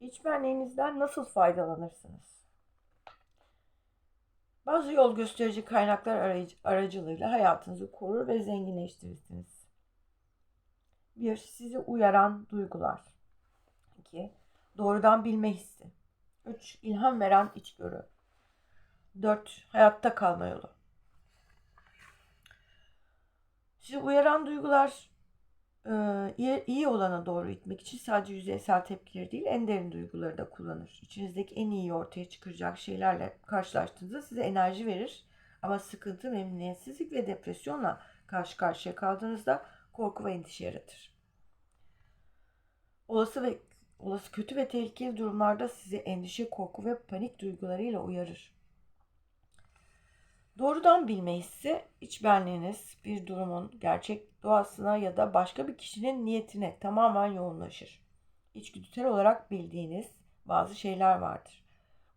İç benliğinizden nasıl faydalanırsınız? Bazı yol gösterici kaynaklar aracılığıyla hayatınızı korur ve zenginleştirirsiniz. 1. Sizi uyaran duygular. 2. Doğrudan bilme hissi. 3. İlham veren içgörü. 4. Hayatta kalma yolu. Sizi uyaran duygular iyi, iyi olana doğru itmek için sadece yüzeysel tepkileri değil en derin duyguları da kullanır. İçinizdeki en iyi ortaya çıkaracak şeylerle karşılaştığınızda size enerji verir. Ama sıkıntı, memnuniyetsizlik ve depresyonla karşı karşıya kaldığınızda korku ve endişe yaratır. Olası ve olası kötü ve tehlikeli durumlarda sizi endişe, korku ve panik duygularıyla uyarır. Doğrudan bilme hissi iç benliğiniz bir durumun gerçek doğasına ya da başka bir kişinin niyetine tamamen yoğunlaşır. İçgüdüsel olarak bildiğiniz bazı şeyler vardır.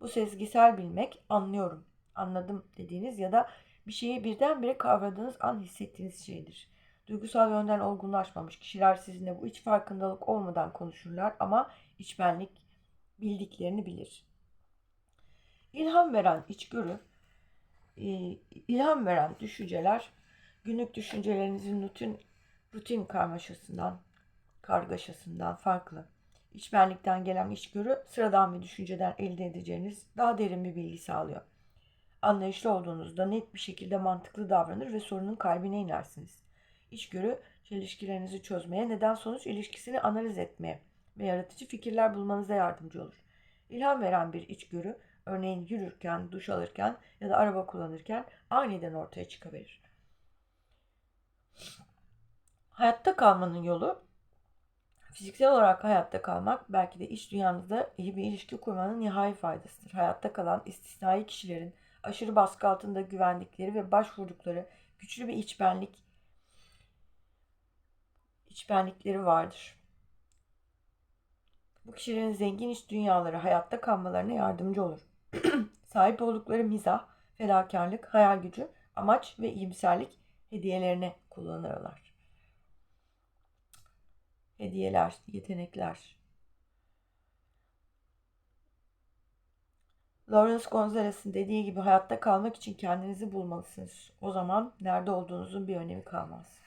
Bu sezgisel bilmek anlıyorum, anladım dediğiniz ya da bir şeyi birdenbire kavradığınız an hissettiğiniz şeydir. Duygusal yönden olgunlaşmamış kişiler sizinle bu iç farkındalık olmadan konuşurlar ama iç benlik bildiklerini bilir. İlham veren içgörü ilham veren düşünceler günlük düşüncelerinizin rutin, rutin karmaşasından, kargaşasından farklı. İçbenlikten gelen içgörü sıradan bir düşünceden elde edeceğiniz daha derin bir bilgi sağlıyor. Anlayışlı olduğunuzda net bir şekilde mantıklı davranır ve sorunun kalbine inersiniz. İçgörü çelişkilerinizi çözmeye, neden sonuç ilişkisini analiz etmeye ve yaratıcı fikirler bulmanıza yardımcı olur. İlham veren bir içgörü Örneğin yürürken, duş alırken ya da araba kullanırken aniden ortaya çıkabilir. Hayatta kalmanın yolu fiziksel olarak hayatta kalmak belki de iç dünyanızda iyi bir ilişki kurmanın nihai faydasıdır. Hayatta kalan istisnai kişilerin aşırı baskı altında güvendikleri ve başvurdukları güçlü bir içbenlik içbenlikleri vardır. Bu kişilerin zengin iç dünyaları hayatta kalmalarına yardımcı olur. Sahip oldukları mizah, fedakarlık, hayal gücü, amaç ve iyimserlik hediyelerini kullanırlar. Hediyeler, yetenekler. Lawrence Gonzalez'in dediği gibi hayatta kalmak için kendinizi bulmalısınız. O zaman nerede olduğunuzun bir önemi kalmaz.